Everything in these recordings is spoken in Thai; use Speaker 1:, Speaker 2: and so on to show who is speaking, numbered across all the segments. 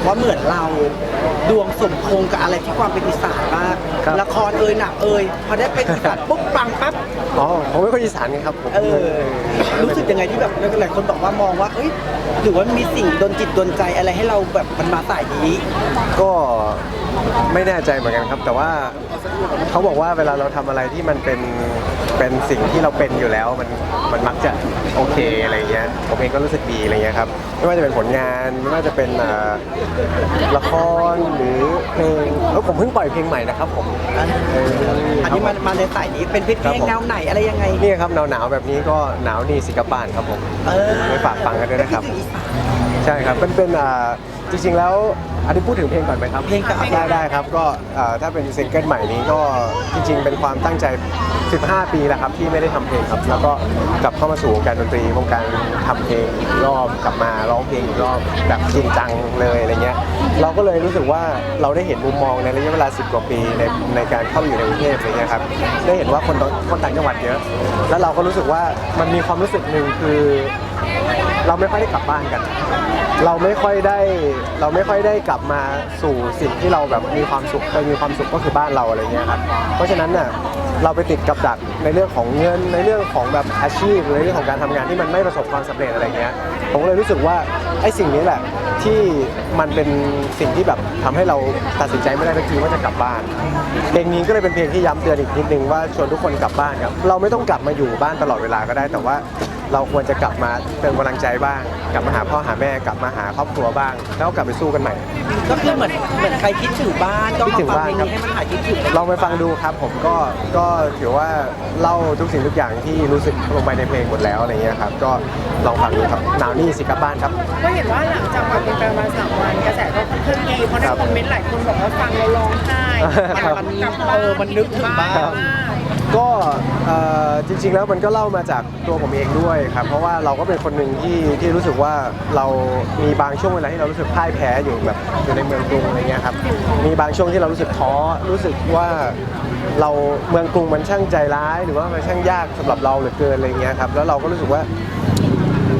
Speaker 1: บอกว่าเหมือนเรา ดวงสมพงษ์กับอะไรที่ความเป็นอีสานมาก
Speaker 2: ครับ
Speaker 1: ละครเอ่ยหนักเอ่ยพอได้เป็นอีสานปุ๊บปังปั๊บ
Speaker 2: อ๋อผมเป็นคนอีสานไงครับผม
Speaker 1: เออรู้สึกยังไงที่แบบหลายคนบอกว่ามองว่าเอ้ยหรือว่ามีสิ่งดนจิตดนใจอะไรให้เราแบบมันมาสายนี้
Speaker 2: ก็ไม่แน่ใจเหมือนกันครับ แต่ว่าเขาบอกว่าเวลาเราทำอะไรที่มันเป็น เป็นสิ่งที่เราเป็นอยู่แล้วมันมันมักจะโอเคอะไรเงี้ยผมเองก็รู้สึกดีอะไรเงี้ยครับไม่ว่าจะเป็นผลงานไม่ว่าจะเป็นอ่าละครหรือเพลงแล้วผมเพิ่งปล่อยเพลงใหม่นะครับผมเออ
Speaker 1: อันนี้มันมาในสายนี้เป็นเพลง
Speaker 2: ครับผม
Speaker 1: แนวไหนอะไรยังไง
Speaker 2: นี่ครับหนาวๆแบบนี้ก็หนาวนี่สิกาปานครับผม
Speaker 1: เออ
Speaker 2: ไปฝากฟังกันด้วยนะครับ
Speaker 1: ดถึงอีสาน
Speaker 2: ใช่ครับเป็นเป็นอ่าจริงๆแล้วอันนี้พูดถึงเพลงก่อนไหมครับ
Speaker 1: เพลงก่อน
Speaker 2: ได้ได้ครับก็อ่าถ้าเป็นซิงเกิลใหม่นี้ก็จริง ๆ เป็นความตั้งใจ 15 ปีแล้วครับที่ไม่ได้ทำเพลงครับแล้วก็กลับเข้ามาสู่วงการดนตรีวงการทำเพลงอีกรอบกลับมาร้องเพลงอีกรอบแบบจริงจังเลยอะไรเงี้ยเราก็เลยรู้สึกว่าเราได้เห็นมุมมองในระยะเวลา 10 กว่าปีในในการเข้าอยู่ในกรุงเทพอะไรเงี้ยครับได้เห็นว่าคนต่างคนต่างจังหวัดเยอะ แล้วเราก็รู้สึกว่ามันมีความรู้สึกหนึ่งคือ เราไม่ค่อยได้กลับบ้านกัน เราไม่ค่อยได้เราไม่ค่อยได้กลับมาสู่สิ่งที่เราแบบมีความสุขเคยมีความสุขก็คือบ้านเราอะไรเงี้ยครับเพราะฉะนั้นน่ะเราไปติดกับดักในเรื่องของเงินในเรื่องของแบบอาชีพในเรื่องของการทำงานที่มันไม่ประสบความสำเร็จอะไรเงี้ยผมเลยรู้สึกว่าไอ้สิ่งนี้แหละที่มันเป็นสิ่งที่แบบทำให้เราตัดสินใจไม่ได้ทันทีว่าจะกลับบ้านเพลงนี้ก็เลยเป็นเพลงที่ย้ำเตือนอีกนิดนึงว่าชวนทุกคนกลับบ้านครับเราไม่ต้องกลับมาอยู่บ้านตลอดเวลาก็ได้แต่ว่า เราควรจะกลับมาเติมกำลังใจบ้าง กลับมาหาพ่อหาแม่กลับมาหาครอบครัวบ้าง แล้วกลับไปสู้กันใหม่
Speaker 1: ก็คือเหมือนเหมือนใครคิดถึงบ้านก็
Speaker 2: คิด
Speaker 1: มา
Speaker 2: ถึง
Speaker 1: ฟัง
Speaker 2: บ้าน
Speaker 1: เพลง
Speaker 2: ครับ
Speaker 1: นี้ให้มันหายคิดถึง
Speaker 2: ลองไปฟังดูครับผมก็ก็ถือว่าเล่าทุกสิ่งทุกอย่างที่รู้สึกลงไปในเพลงหมดแล้วอะไรเงี้ยครับก็ลองฟังดูครับหนาวนี่สิกลับบ้านครับ
Speaker 3: ก็เห็นว่าหลังจากปล่อยเพลงไปประมาณสามวันกระแส ก็ค่อนข้างดีเพราะใน
Speaker 2: ครับ
Speaker 3: คอมเมนต์หลายคนบอกว่าฟังแล้วร้องไห้
Speaker 2: ครับ
Speaker 3: มันกลับบ้า
Speaker 1: เออมันนึกถึงบ้าน
Speaker 3: มาก
Speaker 2: ก็เอ่อจริง ๆ แล้วมันก็เล่ามาจากตัวผมเองด้วยครับ เพราะว่าเราก็เป็นคนหนึ่งที่ที่รู้สึกว่าเรามีบางช่วงเวลาที่เรารู้สึกพ่ายแพ้อยู่แบบอยู่ในเมืองกรุงอะไรเงี้ยครับมีบางช่วงที่เรารู้สึกท้อรู้สึกว่าเราเมืองกรุงมันช่างใจร้าย หรือว่ามันช่างยากสำหรับเราเหลือเกินอะไรเงี้ยครับแล้วเราก็รู้สึกว่า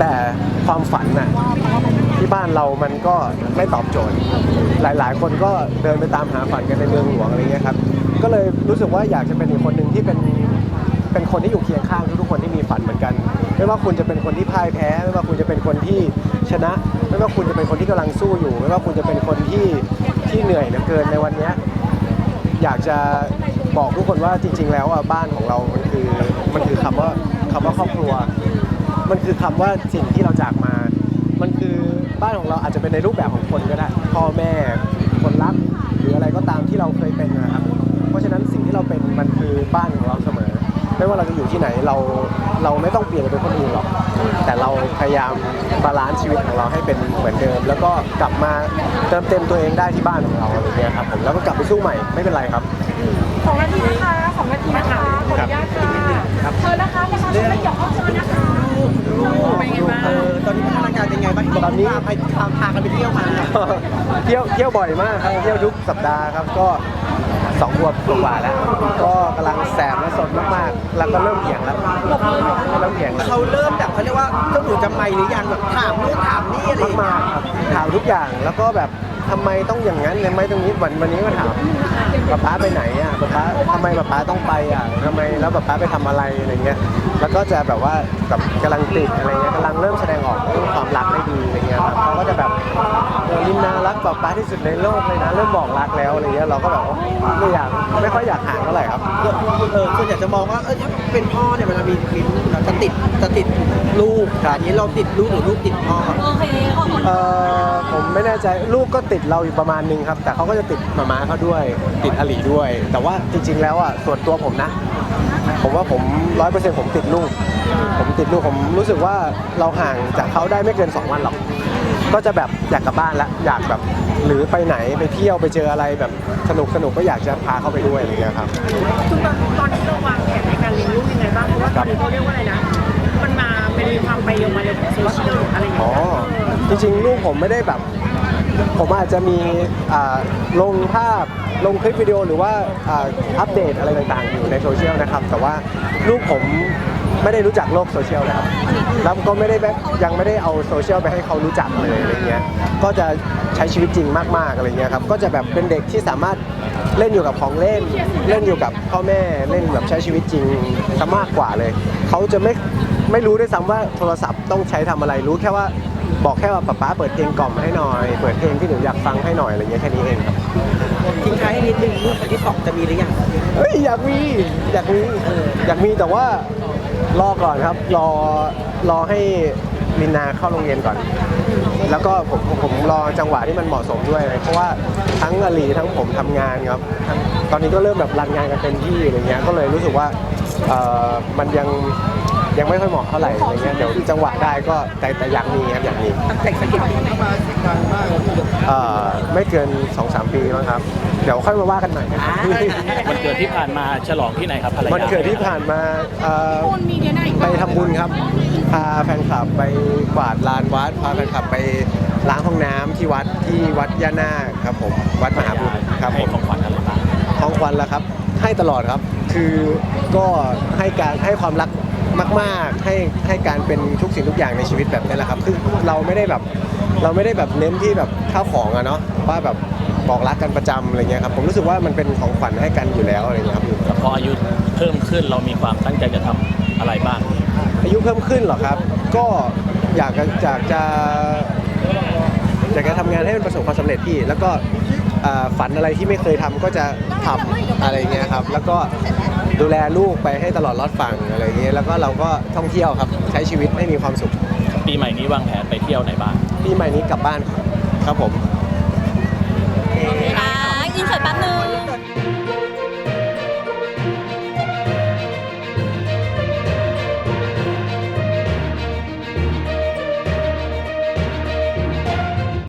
Speaker 2: แต่ความฝันน่ะ ที่บ้านเรามันก็ไม่ตอบโจทย์ หลายๆ คนก็เดินไปตามหาฝันกันในเมืองหลวงอะไรเงี้ยครับก็เลยรู้สึกว่าอยากจะเป็นอีกคนหนึ่งที่เป็นเป็นคนที่อยู่เคียงข้างทุกๆคนที่มีฝันเหมือนกัน ไม่ว่าคุณจะเป็นคนที่พ่ายแพ้ ไม่ว่าคุณจะเป็นคนที่ชนะ ไม่ว่าคุณจะเป็นคนที่กำลังสู้อยู่ ไม่ว่าคุณจะเป็นคนที่ที่เหนื่อยเหลือเกินในวันนี้อยากจะบอกทุกคนว่าจริง ๆ แล้วอะบ้านของเรา มันคือมันคือคำว่าคำว่าครอบครัว มันคือคำว่าสิ่งที่เราจากมา อาจจะเป็นในรูปแบบของคนก็ได้ พ่อแม่คนรักหรืออะไรก็ตามที่เราเคยเป็นนะครับ เพราะฉะนั้นสิ่งที่เราเป็นมันคือบ้านของเราเสมอ ไม่ว่าเราจะอยู่ที่ไหนเราเราไม่ต้องเปลี่ยนไปเป็นคนอื่นหรอก แต่เราพยายามบาลานซ์ชีวิตของเราให้เป็นเหมือนเดิม แล้วก็กลับมาเติมเต็มตัวเองได้ที่บ้านของเราอะไรเงี้ยครับผมแล้วก็กลับไปสู้ใหม่ไม่เป็นไรครับ
Speaker 4: สองนาทีนะคะ ตอน
Speaker 3: นี้
Speaker 1: พาไปพาพากันไปเที่ยวมา
Speaker 2: เที่ยวเที่ยวบ่อยมากครับเที่ยวทุกสัปดาห์ครับก็สองขวบกว่าแล้ว ก็กำลังแสบและสดมากๆ แล้วก็เริ่มเหี่ยงแล้วเริ่มเหี่ยงแล้ว
Speaker 1: เขาเริ่มแบบเขาเรียกว่าเจ้าหนูจำไม่หรือยังแบบถามนู่นถามนี่อะไรอย่าง
Speaker 2: มา
Speaker 1: เงี้ย
Speaker 2: กๆครับถามทุกอย่างแล้วก็แบบ ทำไมต้องอย่างนั้นทำไมตรงนี้วันวันนี้ก็ถามป๊าป๊าไปไหนอะป๊าป๊าทำไมป๊าป๊าต้องไปอะทำไมแล้วป๊าป๊าไปทำอะไรอะไรเงี้ยแล้วก็จะแบบว่าแบบกำลังติดอะไรเงี้ยกำลังเริ่มแสดงออกเรื่องความรักได้ดีอะไรเงี้ยครับเขาก็จะแบบเออลินนารักป๊าป๊าที่สุดในโลกเลยนะเริ่มบอกรักแล้วอะไรเงี้ยเราก็แบบว่าไม่อยากไม่ค่อยอยากห่างเท่าไหร่ครับ
Speaker 1: เออส่วนใหญ่จะมองว่าเออถ้าเป็นพ่อเนี่ยเวลามีมีลูกนะจะติดจะติดลูกแต่อันนี้เราติดลูกหรือลูกติดพ่อ
Speaker 2: เอ่อผมไม่แน่ใจลูกก็ติดเราอยู่ประมาณนึงครับ แต่เขาก็จะติดหมาม้าเขาด้วย ติดอลีด้วย แต่ว่าจริง ๆ แล้วอะส่วนตัวผมนะ ผมว่าผมร้อยเปอร์เซ็นต์ผมติดลูก ผมติดลูกผมรู้สึกว่าเราห่างจากเขาได้ไม่เกิน 2 วันหรอก ก็จะแบบอยากกลับบ้านละอยากแบบหรือไปไหนไปเที่ยวไปเจออะไรแบบสนุกสนุกก็อยากจะพาเขาไปด้วยอะไรอย่างเงี้ยครับ
Speaker 3: คือตอนตอนนี้เราวางแผนในการเลี้ยงลูกยังไงบ้าง เพราะว่าตอนนี้เขาเรียกว่าอะไรนะ มันมาเป็นมีความไปเร็วมาเร็วของโซเชียลหรืออะไรอย่าง
Speaker 2: อ๋อ
Speaker 3: เงี้ย
Speaker 2: จริงๆลูกผมไม่ได้แบบ ผมอาจจะมีลงภาพลงคลิปวิดีโอหรือว่าอัปเดตอะไรต่างๆ อยู่ในโซเชียลนะครับ แต่ว่าลูกผมไม่ได้รู้จักโลกโซเชียลนะครับแล้วก็ไม่ได้แบบยังไม่ได้เอาโซเชียลไปให้เขารู้จักเลยอะไรเงี้ย ก็จะใช้ชีวิตจริงมากๆอะไรเงี้ยครับ ก็จะแบบเป็นเด็กที่สามารถเล่นอยู่กับของเล่น เล่นอยู่กับพ่อแม่เล่นแบบใช้ชีวิตจริงซะมากกว่าเลย เขาจะไม่ไม่รู้ด้วยซ้ำว่าโทรศัพท์ต้องใช้ทำอะไรรู้แค่ว่า บอกแค่ว่าป๊าป๊าเปิดเพลงกล่อมให้หน่อย เปิดเพลงที่หนูอยากฟังให้หน่อยอะไรเงี้ยแค่นี้เองครับ
Speaker 1: ทิ้งท้ายให้นิดนึงลูกคนที่สองจะมีหรือยัง
Speaker 2: เฮ้ยอยากมีอยากมีอยากมีแต่ว่ารอก่อนครับ รอรอให้มินนาเข้าโรงเรียนก่อน แล้วก็ผมผมผมรอจังหวะที่มันเหมาะสมด้วย เพราะว่าทั้งอลีทั้งผมทำงานครับทั้งตอนนี้ก็เริ่มแบบรันงานกันเต็มที่อะไรเงี้ยก็เลยรู้สึกว่าเอ่อมันยัง ยังไม่ค่อยเหมาะเท่าไหร่อะไรเงี้ยเดี๋ยวจังหวะได้ก็แต่แต่อยากมีครับอยากมี
Speaker 1: ตั้งแต่สกิด
Speaker 2: เอ่อไม่เกิน2อสปีมั้งครับ เดี๋ยวค่อยมาว่ากันใหม่นะครับ
Speaker 5: วันเกิดที่ผ่านมาฉลองที่ไหนครับภรรยา
Speaker 2: วันเกิดที่ผ่านมาเอ่อ
Speaker 4: คุณมีเดียไหน
Speaker 2: ไปทำบุญครับพาแฟนคลับไปกวาดลานวัดพาแฟนคลับไปล้างห้องน้ำที่วัดที่วัดย่านาคครับผมวัดมหาบุตรครับผ
Speaker 5: ให้
Speaker 2: ม
Speaker 5: ของขวัญอะไรบ้าง
Speaker 2: ของขวัญละครับ ให้ตลอดครับ คือก็ให้การให้ความรัก มาก ๆ ให้ให้การเป็นทุกสิ่งทุกอย่างในชีวิตแบบนี้แหละครับคือเราไม่ได้แบบเราไม่ได้แบบเน้นที่แบบข้าวของอะเนาะว่าแบบบอกรักกันประจำอะไรเงี้ยครับผมรู้สึกว่ามันเป็นของขวัญให้กันอยู่แล้วอะไรเงี้ยครับ
Speaker 5: แล้วพออายุเพิ่มขึ้นเรามีความตั้งใจจะทำอะไรบ้าง
Speaker 2: อายุเพิ่มขึ้นเหรอครับ ก็อยากจะอยากจะอยากจะทำงานให้มันประสบความสำเร็จพี่ แล้วก็อ่าฝันอะไรที่ไม่เคยทำก็จะทำอะไรเงี้ยครับ แล้วก็ ดูแลลูกไปให้ตลอดรอดฝั่งอะไรเงี้ยแล้วก็เราก็ท่องเที่ยวครับใช้ชีวิตให้มีความสุข
Speaker 5: ปีใหม่นี้วางแผนไปเที่ยวไหนบ้าง
Speaker 2: ปีใหม่นี้กลับบ้านครับผม